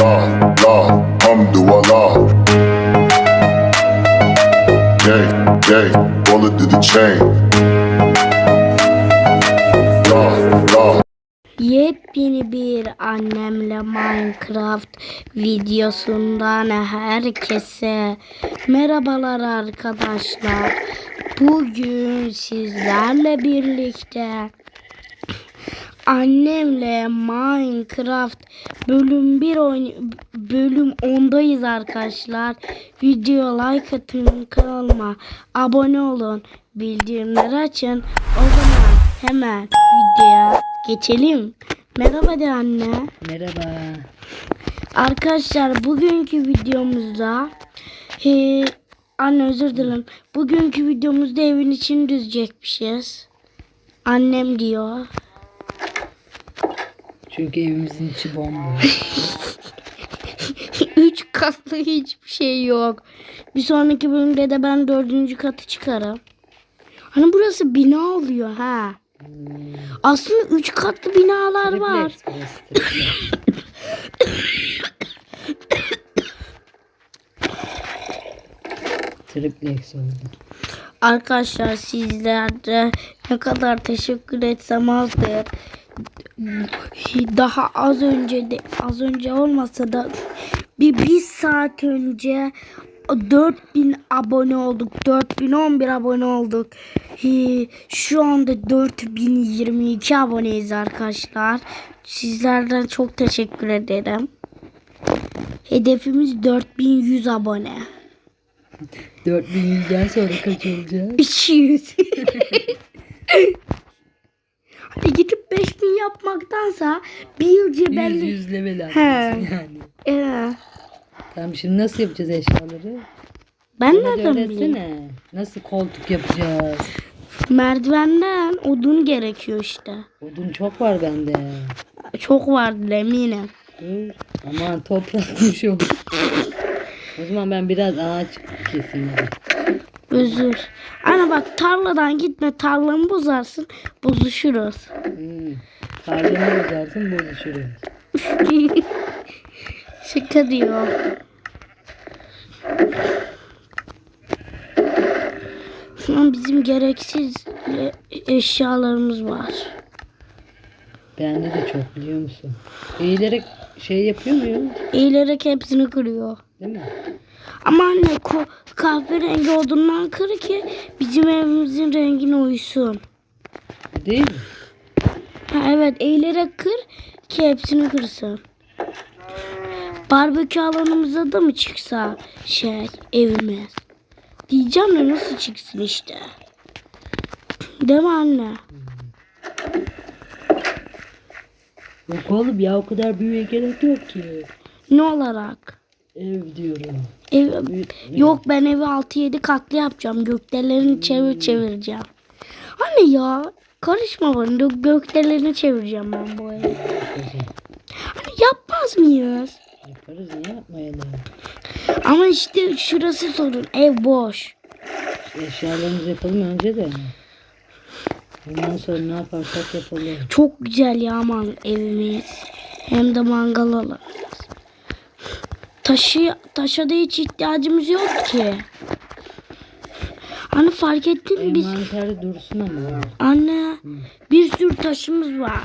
la la hamdulillah. Gang, gang, bullet to the chain. La la. Yepyeni bir annemle Minecraft videosundan herkese merhabalar arkadaşlar. Bugün sizlerle birlikte annemle Minecraft bölüm 1 oyn bölüm 10'dayız arkadaşlar. Video like atın kanalıma abone olun. Bildirimleri açın. O zaman hemen videoya geçelim. Merhaba de anne. Merhaba. Arkadaşlar bugünkü videomuzda he, anne özür dilerim. Bugünkü videomuzda evin içini düzecekmişiz. Annem diyor. Çünkü evimizin içi bomboş. Üç katlı hiçbir şey yok. Bir sonraki bölümde de ben dördüncü katı çıkarım. Hani burası bina oluyor ha. Aslında üç katlı binalar var. Triplex burası, triplex. Oldu. Arkadaşlar sizlere ne kadar teşekkür etsem azdır. Daha az önce de az önce olmasa da bir, bir saat önce 4000 abone olduk. 4011 abone olduk. Şu anda 4022 aboneyiz arkadaşlar. Sizlerden çok teşekkür ederim. Hedefimiz 4100 abone. 4100'den sonra kaç olacak? 200. Hadi gidip 5000 yapmaktansa bir yıl 100 cebelli. 100 level He. atmışsın yani. Ee, Tamam şimdi nasıl yapacağız eşyaları? ben Bana nereden bileyim? Nasıl koltuk yapacağız? Merdivenden odun gerekiyor işte. Odun çok var bende. Çok vardı eminim. Dur. Aman toplanmış o. O zaman ben biraz ağaç keseyim. Özür. Ana bak tarladan gitme tarlamı bozarsın. Bozuşuruz. Hmm. Tarlamı bozarsın bozuşuruz. Şaka diyor. Şu an bizim gereksiz e, eşyalarımız var. Bende de çok biliyor musun? Eğilerek şey yapıyor muyum? Eğilerek hepsini kırıyor. Değil mi? Ama anne kahverengi odundan kır ki bizim evimizin rengine uysun. Değil mi? Ha, evet eğilerek kır ki hepsini kırsın. Barbekü alanımıza da mı çıksa şey evimiz? Diyeceğim de nasıl çıksın işte. Değil mi anne? Yok oğlum ya o kadar büyüye gerek yok ki. Ne olarak? Ev diyorum. Ev, yok ben evi 6-7 katlı yapacağım. Gökdelerini çevir çevireceğim. Anne ya karışma bana. Gö- Gökdelerini çevireceğim ben bu evi. Hani yapmaz mıyız? Yaparız niye yapmayalım? Ama işte şurası sorun. Ev boş. Eşyalarımızı yapalım önce de. Ondan sonra ne yaparsak yapalım. Çok güzel ya man evimiz. Hem de mangal alanımız. Taşı, taşa da hiç ihtiyacımız yok ki. Hani fark ettin mi biz? Envanterde dursun ama. Anne bir sürü taşımız var.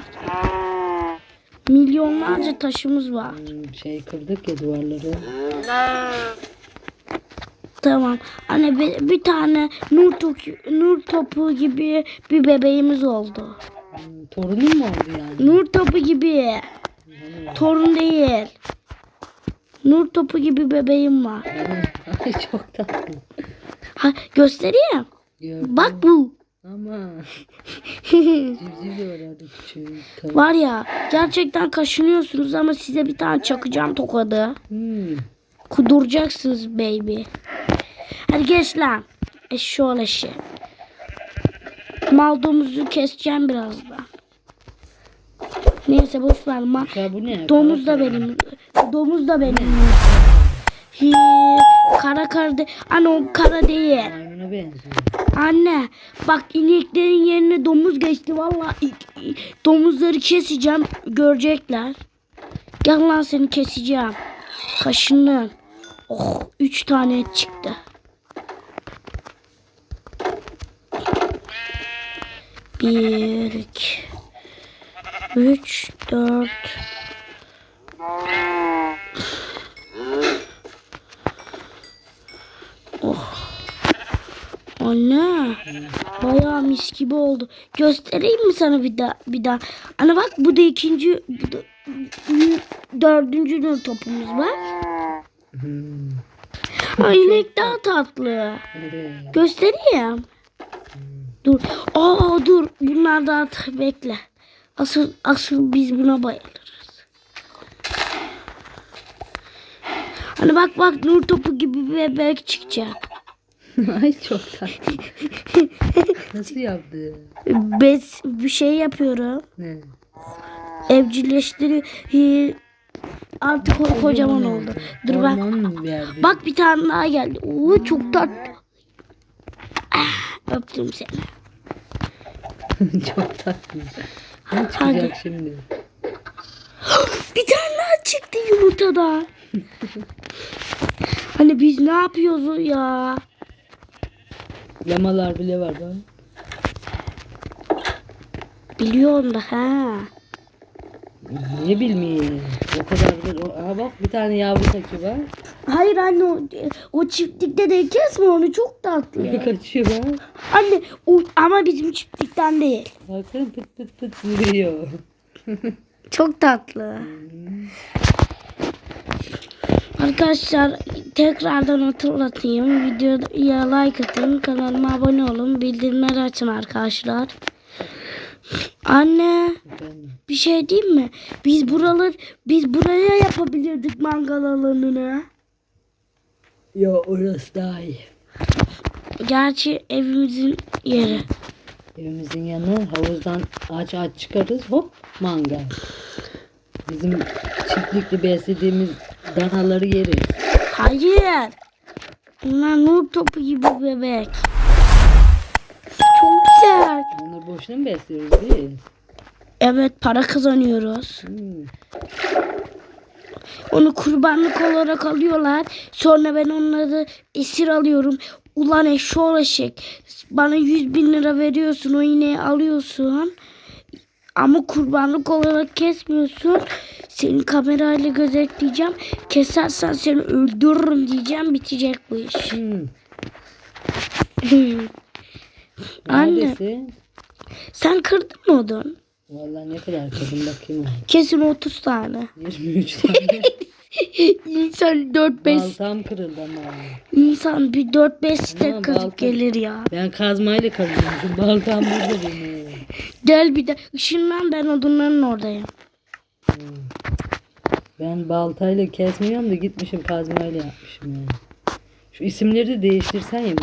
Milyonlarca taşımız var. Hmm, Şey kırdık ya duvarları. Tamam. Anne bir, bir tane nur, topu, nur topu gibi bir bebeğimiz oldu. Hmm, Torunun mu oldu yani? Nur topu gibi. Torun değil. Nur topu gibi bebeğim var. Ay çok tatlı. Ha, göstereyim. Gördüm. Bak bu. Ama civciv de var. Tavuk. Var ya gerçekten kaşınıyorsunuz ama size bir tane çakacağım tokadı. Hmm. Kuduracaksınız baby. Hadi geç lan. Eşşoğlu eşi. Mal domuzu keseceğim birazdan. Neyse boş ver. Ma Ya bu ne? domuz da benim. Domuz da benim. Hi, kara kara de Anne o kara değil. Maymuna benziyor. Anne bak ineklerin yerine domuz geçti. İ- domuzları keseceğim. Görecekler. Gel lan seni keseceğim. Kaşından. Oh üç tane çıktı. Bir, iki, üç, dört. Oh. Anne. Bayağı mis gibi oldu. Göstereyim mi sana bir daha? Bir daha. Ana bak bu da ikinci, bu da dördüncü topumuz bak. Hmm. Ay inek daha tatlı. Göstereyim. Dur. Aa dur. Bunlar daha bekle. Asıl asıl biz buna bayılırız. Hani bak bak nur topu gibi bir bebek çıkacak. Ay çok tatlı. Nasıl yaptı? Bez bir şey yapıyorum. Ne? Evcilleştiriyor. Hi- Artık o kocaman oldu. Dur bak. Bak bir tane daha geldi. Oo çok tatlı. Ah, öptüm seni. çok tatlı. Ne Hadi. çıkacak şimdi? Bir tane daha çıktı yumurtadan. hani biz ne yapıyoruz ya? Lamalar bile var bak. Biliyorum da ha. Niye bilmeyeyim? O kadar da... Aha bak bir tane yavru var. Hayır anne o, o çiftlikte de kesme onu çok tatlı. ya. Kaçıyor bak. anne o, ama bizim çiftlikten değil. Bakın pıt pıt pıt vuruyor. Çok tatlı. Arkadaşlar tekrardan hatırlatayım. Videoya like atın. Kanalıma abone olun. Bildirimleri açın arkadaşlar. Anne bir şey diyeyim mi? Biz buralar biz buraya yapabilirdik mangal alanını. Ya orası daha iyi. Gerçi evimizin yeri. Evimizin yanı havuzdan aç aç çıkarız hop mangal. Bizim çiftlikte beslediğimiz danaları yeriz. Hayır. Bunlar nur topu gibi bebek. Çok güzel. Onları boşuna mı besliyoruz değil? Evet para kazanıyoruz. Hmm. Onu kurbanlık olarak alıyorlar. Sonra ben onları esir alıyorum. Ulan eşşoğlu eşek. Bana 100 bin lira veriyorsun. O ineği alıyorsun. Ama kurbanlık olarak kesmiyorsun. Seni kamerayla gözetleyeceğim. Kesersen seni öldürürüm diyeceğim. Bitecek bu iş. Hmm. Anne sen kırdın mı odun? Vallahi ne kadar kadın bakayım. Kesin 30 tane. 23 tane. İnsan 4-5 Baltam kırıldı ama. insan bir 4-5 stek Ama kazıp balta- gelir ya. Ben kazmayla kazıyorum. Baltam burada benim. Gel bir de ışınlan ben odunların oradayım. Ben baltayla kesmiyorum da gitmişim kazmayla yapmışım yani. Şu isimleri de değiştirsen ya.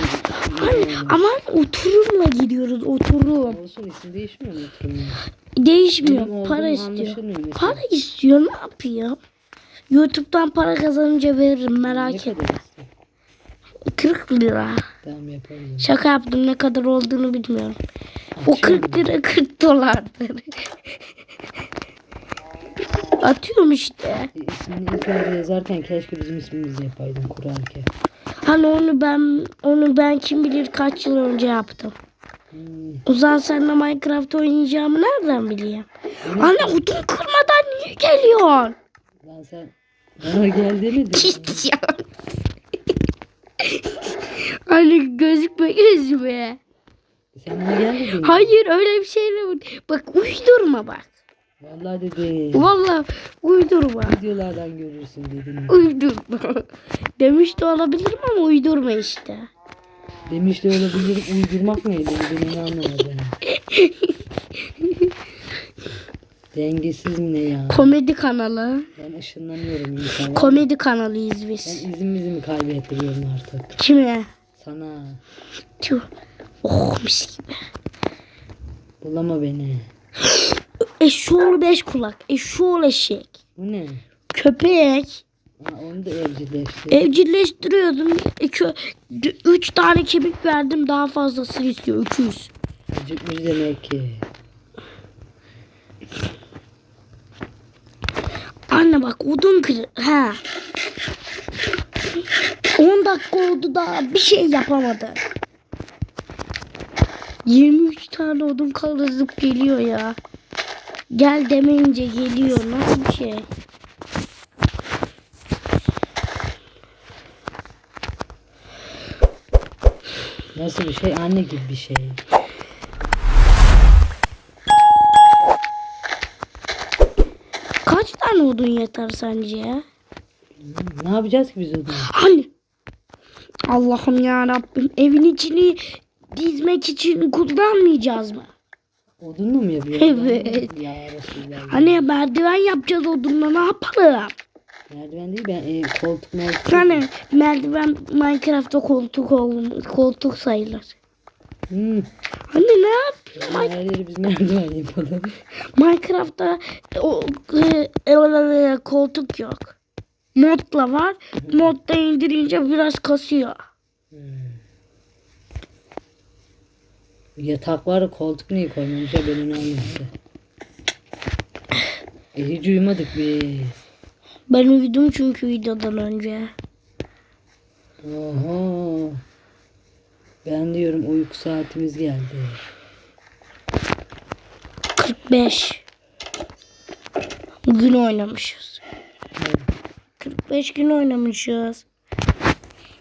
Anne aman oturumla gidiyoruz oturum. Olsun isim değişmiyor mu oturumda? Değişmiyor Benim para istiyor. Para istiyor ne yapayım? YouTube'dan para kazanınca veririm merak etme. kadar istiyor? 40 lira. Tamam yaparım. Şaka yaptım ne kadar olduğunu bilmiyorum. O 40 lira 40 dolardır. Atıyorum işte. İsmini ilk önce yazarken keşke bizim ismimizi yapaydın kurarken. Hani onu ben onu ben kim bilir kaç yıl önce yaptım. Uzan senle Minecraft oynayacağımı nereden bileyim? Anne odun kırmadan niye geliyorsun? Lan sen bana gel demedin. Pis ya. Anne gözükme gözüme. Sen bana gel dedin. Hayır öyle bir şey değil. Bak uydurma bak. Vallahi dedi. Vallahi uydurma. Videolardan görürsün dedin. Uydurma. Demiş de olabilirim ama uydurma işte. Demiş de olabilir uydurmak neydi? Ben onu anlamadım. Dengesiz mi ne ya? Komedi kanalı. Ben ışınlanıyorum insana. Komedi kanalıyız Ben biz. izimizi mi kaybettiriyorum artık? Kime? Sana. Tüh. Oh mis gibi. Bulama beni. Eşoğlu beş kulak. Eşoğlu eşek. Bu ne? Köpek. Onu da evcilleştir. Evcilleştiriyordum. İki, üç tane kemik verdim. Daha fazlasını istiyor. 300. Acıkmış demek ki. Anne bak odun kır. Ha. 10 dakika oldu daha bir şey yapamadı. 23 tane odun kaldırıp geliyor ya. Gel demeyince geliyor. Nasıl bir şey? Nasıl bir şey? Anne gibi bir şey. Kaç tane odun yeter sence ya? Ne yapacağız ki biz odunu? Hani Allah'ım ya Rabbim evin içini dizmek için kullanmayacağız mı? Odunla mı yapıyoruz? Evet. Ya. Hani merdiven yapacağız odunla ne yapalım? Merdiven değil ben e, koltuk moltuk. Hani merdiven Minecraft'ta koltuk ol, koltuk sayılır. Hmm. Hani ne yap? Her yeri biz merdiven yapalım. Minecraft'ta o e, e, koltuk yok. Modla var. Modda indirince biraz kasıyor. Yatak var koltuk niye koymamışlar ben onu anlamadım. E, hiç uyumadık biz. Ben uyudum çünkü videodan önce. Oho. Ben diyorum uyku saatimiz geldi. 45. Gün oynamışız. 45 gün oynamışız.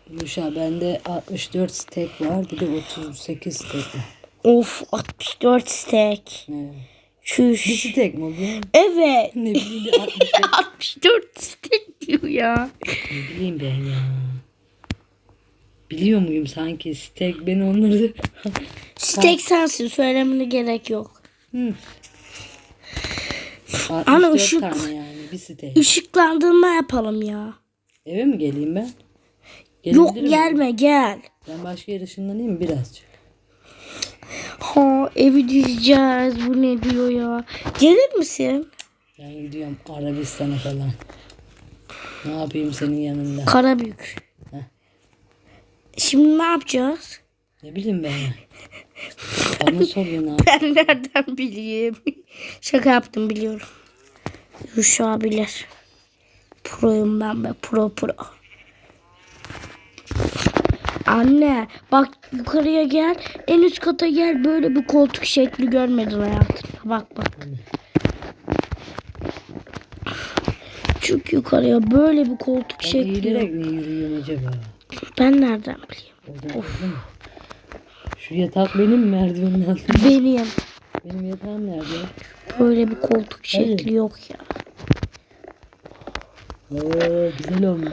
Yuşa bende 64 stek var bir de 38 stek var. Of 64 stack. Evet. Çüş. stek mi oluyor? Evet. Ne bileyim bir 64. 64 stack diyor ya. Ne bileyim ben ya. Biliyor muyum sanki stek ben onları Stack sensin söylemene gerek yok. Hı. 64 Ana ışık- tane yani bir stek. Işıklandırma yapalım ya. Eve mi geleyim ben? Yok Gelebilirim. gelme gel. Ben başka yere ışınlanayım mı birazcık? Ha evi dizeceğiz. Bu ne diyor ya. Gelir misin? Ben gidiyorum Arabistan'a falan. Ne yapayım senin yanında? Karabük. Heh. Şimdi ne yapacağız? Ne bileyim ben. Bana soruyor ne yap- Ben nereden bileyim? Şaka yaptım biliyorum. Yuşa bilir. Proyum ben be pro pro. Anne bak yukarıya gel. En üst kata gel. Böyle bir koltuk şekli görmedin hayatında. Bak bak. Çık yukarıya böyle bir koltuk Ben şekli eğilerek mi yürüyorum acaba? Ben nereden bileyim? Oradan of. Şu yatak benim merdivenin altında? Benim. Benim yatağım nerede? Böyle bir koltuk şekli yok ya. Oo güzel olmuş.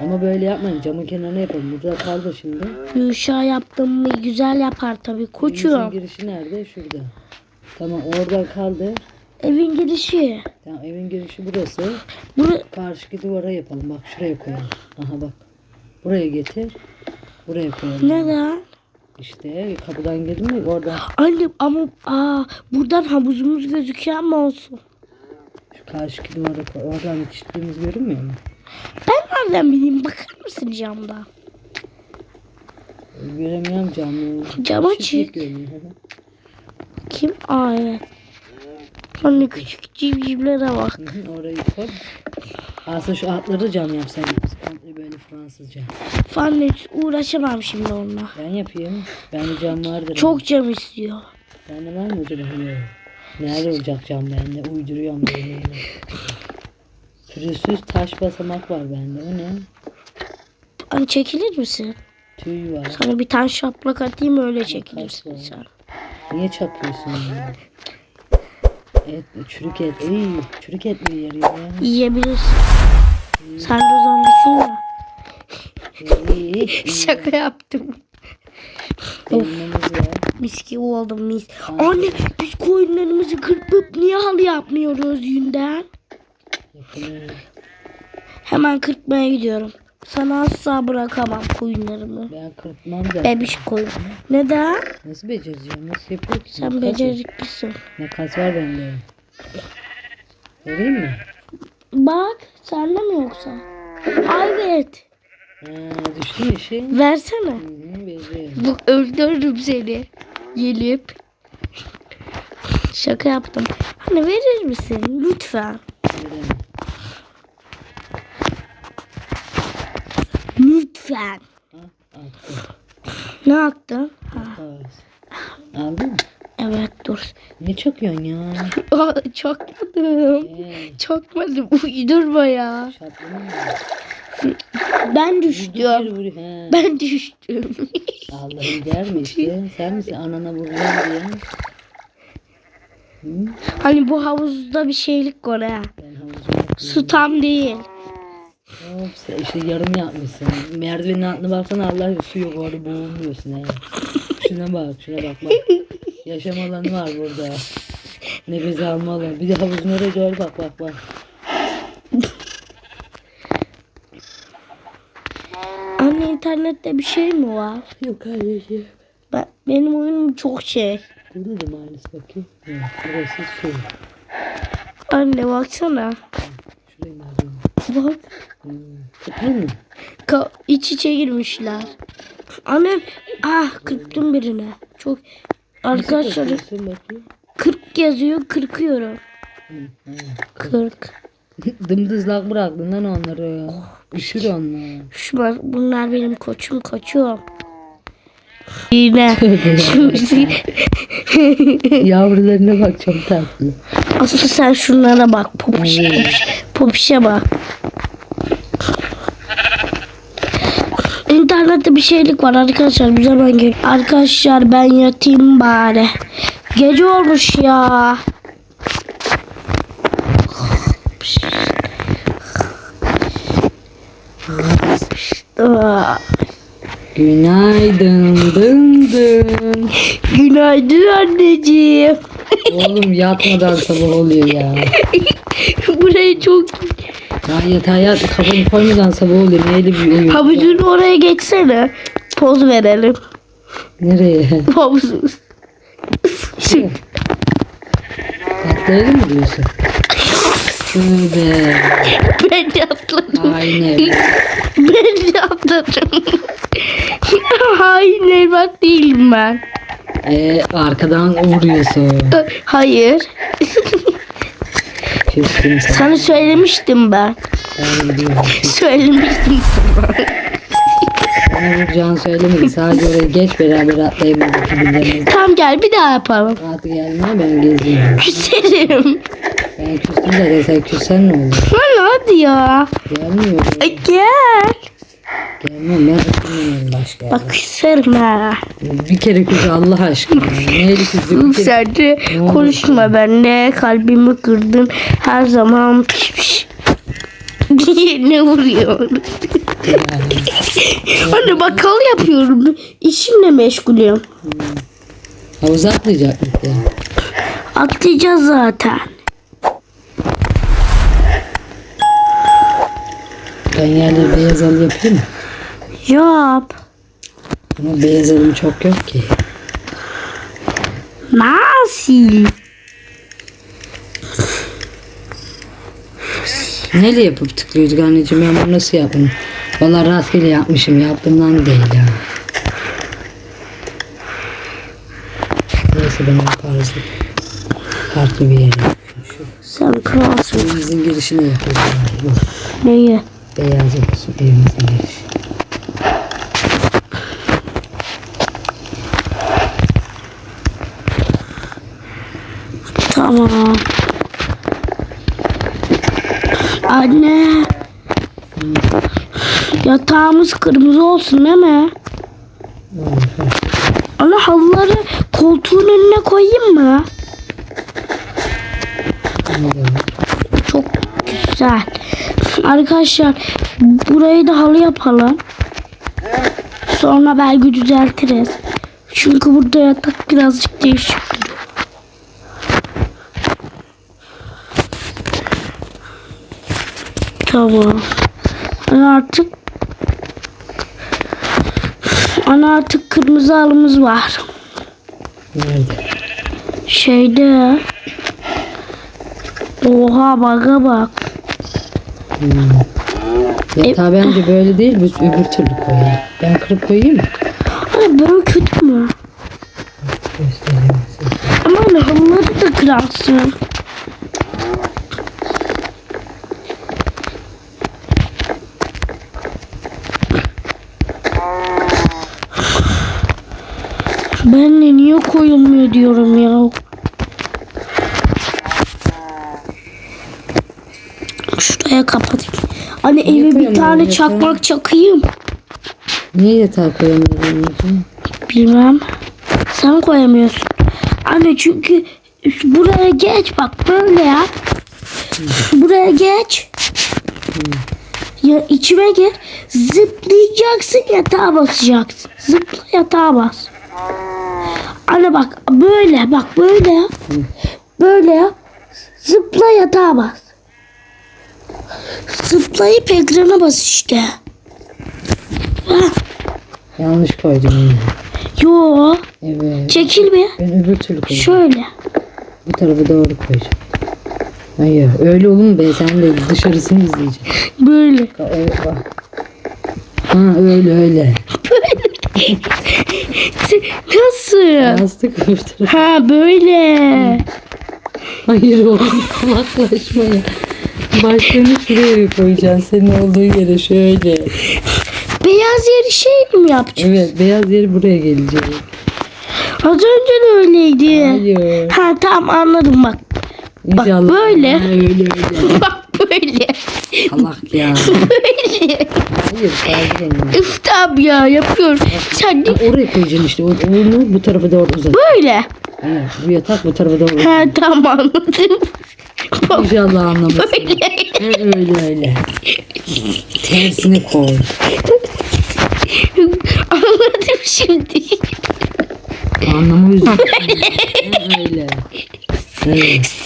Ama böyle yapmayın camın kenarına yapalım. Burada kaldı şimdi. Yuşa yaptım mı güzel yapar tabii Evimizin koçum. girişi nerede? Şurada. Tamam oradan kaldı. Evin girişi. Tamam evin girişi burası. Bura, Karşıki duvara yapalım. Bak şuraya koyalım. Aha bak. Buraya getir. Buraya koyalım. neden? İşte kapıdan girdin mi oradan Anne ama aa, buradan havuzumuz gözüküyor ama olsun. şu karşıki duvara koy. Oradan yetiştiğimiz görünmüyor mu? Ben nereden bileyim bakar mısın camda? Göremiyorum camı. Cam açık. Kim? Aa evet. Anne küçük civcivlere bak. Hı hı, Orayı koy. Aslında şu altları cam yapsaydık biz komple böyle Fransızca. Hiç uğraşamam şimdi onunla. Ben yapayım. Bende cam vardır. Çok cam istiyor. Bende var mı acaba? Nerede olacak cam bende? Uyduruyorum böyle. Pürüzsüz taş basamak var bende. O ne? Anne çekilir misin? Tüy var. Sana bir tane şaplak atayım öyle çekilirsin sen. Niye çapıyorsun ya? Et, çürük et. Ey, çürük et mi yarıyor ya? Yiyebilirsin. Sen de zombisin ya. İyi, iyi. Şaka yaptım. Var. Mis gibi oldu mis. Anne biz koyunlarımızı kırpıp niye halı yapmıyoruz yünden? Hemen kırpmaya gidiyorum. Sana asla bırakamam koyunlarımı. Ben kırpmam da. Bebiş koyun. Neden? Nasıl becereceğim? Nasıl yapıyor ki? Sen beceriklisin. Makas var bende. Vereyim mi? Bak sende mi yoksa? Ay evet. Ha, düştü mü şey? Versene. Hı veriyorum. Bak öldürürüm seni. Gelip. Şaka yaptım. Hani verir misin? Lütfen. Attım. Ne? Ha, Bas. Aldın mı? evet dur. Ne çakıyorsun ya? Aa, çokmadım. Ee, Çokmadım. Uydurma ya. Ben düştüm. bir vuruyor. He. Ben düştüm. Allah'ım der mi işte? Sen misin anana vuracaksın diye? Hı? hani bu havuzda bir şeylik var ha. Ben Su tam değil. Hop, sen işte yarım yapmışsın. Merdivenin altına baksana Allah su yok orada boğulmuyorsun he. Şuna bak şuna bak bak. Yaşam alanı var burada. Nefes alma alanı. Bir de havuzun oraya doğru bak bak bak. Anne internette bir şey mi var? Yok anneciğim. Ben, benim oyunum çok şey. Burada da maalesef bakayım. Evet, burası su. Anne baksana. Şuraya merdiven. Bak. Mı? Ka- iç içe girmişler. Anne ah kırptım birine. Çok arkadaşlar Nasıl bakayım? 40 yazıyor kırkıyorum. Hı, hı. 40. Dımdızlak bıraktın lan onları. Üşür onlar. Şu bunlar benim koçum koçum. Yine. Şimdi Yavrularına bak çok tatlı. asıl sen şunlara bak. Popiş, popiş, popişe bak. İnternette bir şeylik var arkadaşlar. Bir zaman gel. Arkadaşlar ben yatayım bari. Gece olmuş ya. Günaydın dın dın. Günaydın anneciğim. Oğlum yatmadan sabah oluyor ya. Burayı çok... Ya yatağa yat kafanı koymadan sabah oluyor. Neyle bir uyum? Havuzun oraya geçsene. Poz verelim. Nereye? Havuzun. Atlayalım mı diyorsun? Tövbe. ben de atladım. Aynen. Ben de atladım. Hayır evlat değilim ben. Ee, arkadan vuruyorsun. Hayır. Küstüm sana. Sana söylemiştim ben. Söylemiştim sana. Bana vuracağını söylemedi. Sadece oraya geç beraber atlayalım. Birilerine. Tamam gel bir daha yapalım. Rahat gelme ben geziyorum. Küserim. Ben küstüm de sen küssen ne olur? Lan hadi ya. Gelmiyorum. E, gel. Gelmem ben ısınmıyorum başka. Bak ha. Bir kere küs Allah aşkına. Neyle küstüm bir kere. Sen de konuşma benimle. Kalbimi kırdın. Her zaman piş piş. Diye ne vuruyorsun? Anne bakkal yapıyorum. İşimle meşgulüm. Havuza atlayacak mıydı? Atlayacağız zaten. Ben yerleri beyaz halı yapayım mı? Yap. Ama beyaz halım çok yok ki. Nasıl? Neyle yapıp tıklıyorduk anneciğim ben bunu nasıl yaptım? Valla rastgele yapmışım yaptığımdan değil ya. Neyse ben yaparız. Farklı bir yere. Sen kralsın. Evimizin girişine yapıyoruz. Neyi? Beyaz olsun evimizin girişi. Tamam. Anne. Yatağımız kırmızı olsun değil mi? Ana halıları koltuğun önüne koyayım mı? Çok güzel. Arkadaşlar burayı da halı yapalım. Sonra belki düzeltiriz. Çünkü burada yatak birazcık değişik. Tamam. Ana artık Ana artık kırmızı halımız var. Nerede? Şeyde. Oha baga bak. Hmm. E, Tabi bence böyle değil biz öbür türlü koyalım. Ben kırıp koyayım mı? Ay böyle kötü mü? Ama hamurları da kırarsın. Ben de niye koyulmuyor diyorum ya. Şuraya kapatayım. Anne eve bir koyamıyorum tane çakmak çakayım. Niye yatağa koyamıyorsun anneciğim? Bilmem. Sen koyamıyorsun. Anne çünkü buraya geç bak böyle ya. Buraya geç. Ya içime gir. Zıplayacaksın yatağa basacaksın. Zıpla yatağa bas. Anne bak böyle bak böyle ya. Böyle ya. Zıpla yatağa bas. Zıplayıp ekrana bas işte. Hah. Yanlış koydum yine. Yo. Evet. Çekil bir. Ben öbür türlü koyacağım. Şöyle. Bu tarafı doğru koyacağım. Hayır öyle olur mu be sen de dışarısını izleyeceksin. Böyle. Ha, öyle bak. Ha öyle öyle. Nasıl? Yastık öbür tarafı. Ha böyle. Hayır oğlum kulaklaşma ya. Başlarını şuraya koyacaksın. Senin olduğun yere şöyle. Beyaz yeri şey mi yapacağız? Evet beyaz yeri buraya gelecek. Az önce de öyleydi. Hayır. Ha tamam anladım bak. İnşallah. böyle. Ha, öyle öyle. bak böyle. Allah ya. Böyle. Hayır onu. Üf tamam ya yapıyorum. Sen de Oraya koyacaksın işte. O- Onu bu tarafa doğru uzat. böyle. Hayır bu yatak bu tarafa doğru uzat. Ha tamam anladım. İnşallah anlamışsın. böyle. Ha, öyle öyle. Tersine koy. anladım şimdi. Üzüldüm. Ha, öyle. Evet.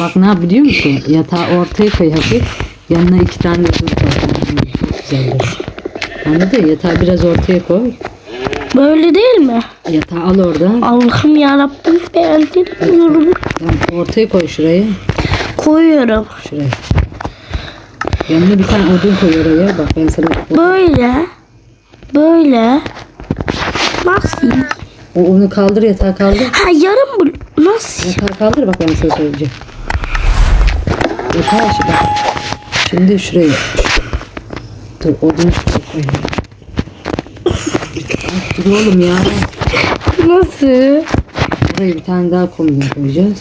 Bak ne yap biliyor musun? Yatağı ortaya koy hafif. Yanına iki tane de uzun koy. Çok. Anladın? Yatağı biraz ortaya koy. Böyle değil mi? Yatağı al oradan. Allah'ım yarabbim beğendim. Tamam, ortaya koy şurayı. Koyuyorum. Şuraya. Yanına bir tane odun koy oraya. Bak ben sana Böyle. Böyle. Nasıl? o, onu kaldır yatağı kaldır. Ha yarım bu. Nasıl? Yatağı kaldır bak ben sana söyleyeceğim. Yatağı şu bak. Şimdi şuraya. Şu- Dur odunu şuraya koy. Dur oğlum ya. Nasıl? Buraya bir tane daha kombin koyacağız.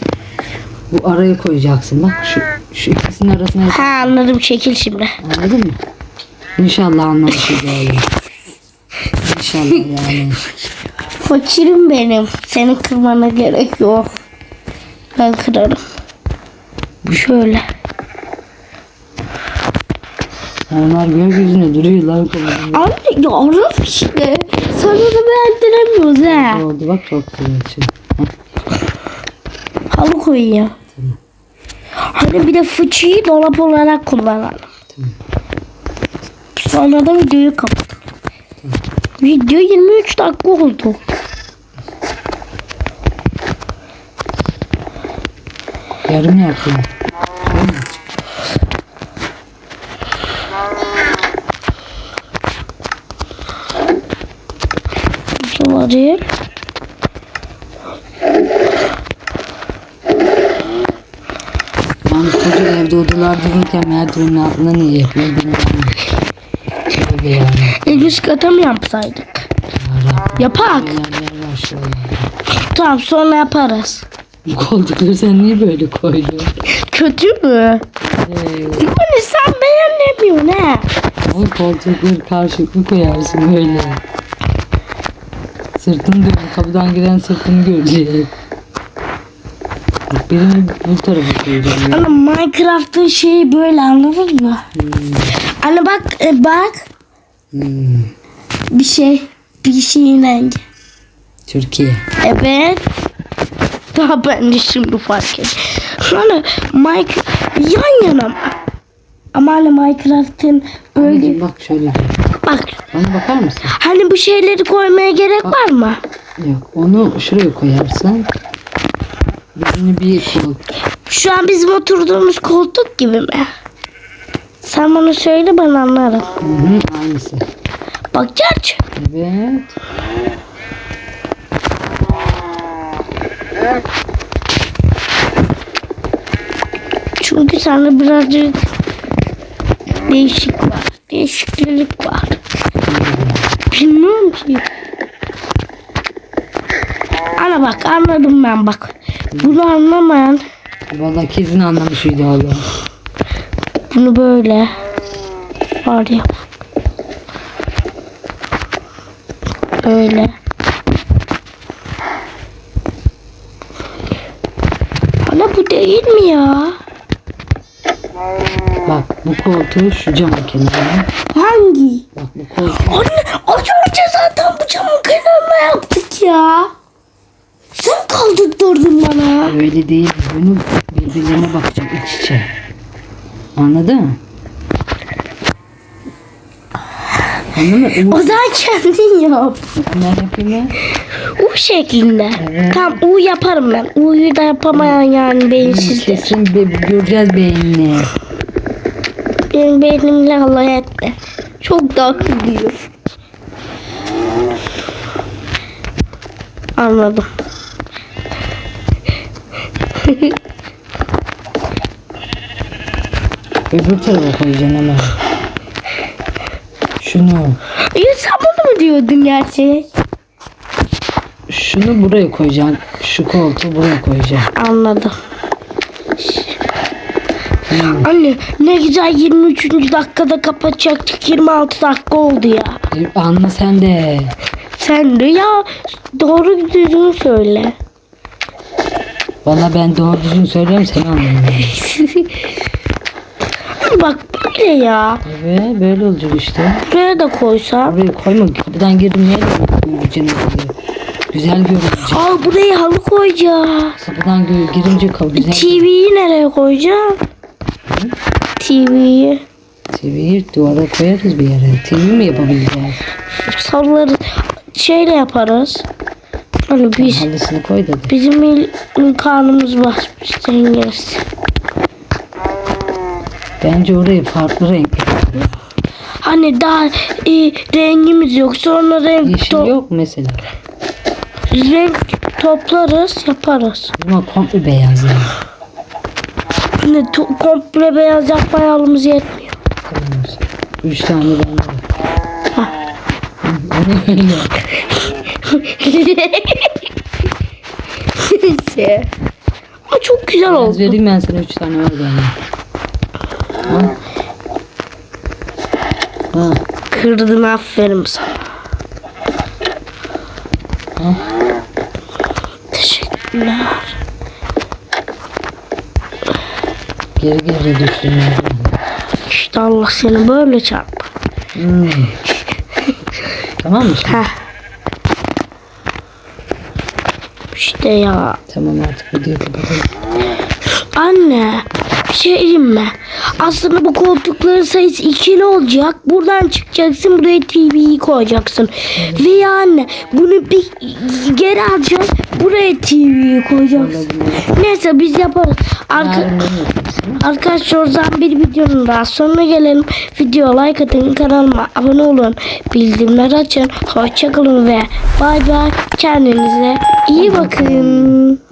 Bu araya koyacaksın bak şu şu ikisinin arasına Ha anladım çekil şimdi. anladın mı? İnşallah anlamışız oğlum. İnşallah yani. Fakirim benim. Senin kırmana gerek yok. Ben kırarım. Şöyle. Onlar gökyüzüne duruyorlar. Anne ya Arap işte. Sana da beğendiremiyoruz he. Oldu bak çok güzel şimdi. Halı koyayım. Hani bir de fıçıyı dolap olarak kullanalım. Sonra da videoyu kapat. Video 23 dakika oldu. Yarım yapayım. Sonra değil. Yani odalar dururken merdivenin altına niye yapıyor bilmiyorum. Tövbe yani. En üst kata mı yapsaydık? Yapak. Yerler var şöyle. Tamam sonra yaparız. Bu koltukları sen niye böyle koydun? Kötü mü? Ee, Yani sen beğenmiyorsun he. o koltukları karşılıklı koyarsın öyle. Sırtını dönüyor. Kapıdan giren sırtını görecek. Bak birini bu tarafa koyacağım ya. Ama Minecraft'ın şeyi böyle anladın mı? Anne bak e, bak Hmm. bir şey bir şeyin rengi. Türkiye. Evet. Daha ben de şimdi fark ettim. Sonra Mike yan yana? Ama hani Minecraft'ın öyle Anneciğim bak şöyle. bak Bana bakar mısın? hani bu şeyleri koymaya gerek var mı? Yok onu şuraya koyarsan. Birini bir koltuk. Şu an bizim oturduğumuz koltuk gibi mi? Sen bana söyle ben anlarım. Hı hı, aynısı. Bak gerçi. Evet. Çünkü sende birazcık değişik var. Değişiklik var. Bilmiyorum ki. Ha bak anladım ben bak. Bunu anlamayan Vallahi kesin anlamışıydı Allah. bunu böyle var ya. Öyle. Ana bu değil mi ya? Bak bu koltuğu şu camın kenarına. Hangi? Bak bu koltuğu. Anne az önce zaten bu camın kenarına yaptık ya. Sen kaldırdırdın bana. Öyle değil. Bunu birbirlerine bakacak iç içe. Anladın mı? Anladın mı? O zaman kendin yap. Ne yapayım ben? U şeklinde. Evet. Tamam U yaparım ben. U'yu da yapamayan yani beyinsiz. Kesin be, göreceğiz beynini. Benim beynimle alay etti. Çok da akıllıyım. Anladım. Öbür tarafa koyacaksın ama. Şunu. Bunu mu diyordun gerçek? Şunu buraya koyacaksın. Şu koltuğu buraya koyacaksın. Anladım. Hmm. Anne ne güzel 23. dakikada kapatacaktık 26 dakika oldu ya. E, Anla sen de. Sen de ya doğru düzgün söyle. Valla ben doğru düzgün söylüyorum sen anlamıyorsun. Bak böyle ya. Evet böyle olacak işte. Buraya da koysam. Buraya koyma kapıdan girdim buraya. Güzel görünecek. Aa buraya halı koyacağız. Kapıdan girince kapı güzel. TV'yi nereye koyacağım? TV'yi. TV'yi duvara koyarız bir yere. TV mi yapabileceğiz? Salları şeyle yaparız. Hani biz Halısını koy bizim il, imkanımız var. Biz dengeriz. Bence orayı farklı renk. Hani daha e, rengimiz yok. Sonra renk, Yeşil to- yok mesela. renk toplarız yaparız. Ama komple beyaz yani. Hani to- komple beyaz yapmaya halımız yetmiyor. Tamam. Üç tane bende var. Ha. Hı, o ne öyle? Neyse. Ama çok güzel oldu. vereyim ben sana üç tane var bende. Ha? Ha. Kırdın aferin sana. Ha. Teşekkürler. Geri geri düştüm. yerden. İşte Allah seni böyle çarpar. Hmm. tamam mı? Heh. İşte ya. Tamam artık videoyu kapatalım. Anne bir şey diyeyim mi? Aslında bu koltukların sayısı ikili olacak. Buradan çıkacaksın buraya TV'yi koyacaksın. Veya anne bunu bir geri alacağız. Buraya TV'yi koyacaksın. Neyse biz yaparız. Arka, Yarın? Arkadaşlar o zaman bir videonun daha sonuna gelelim. Video like atın kanalıma abone olun. Bildirimleri açın. Hoşçakalın ve bay bay. Kendinize iyi bakın.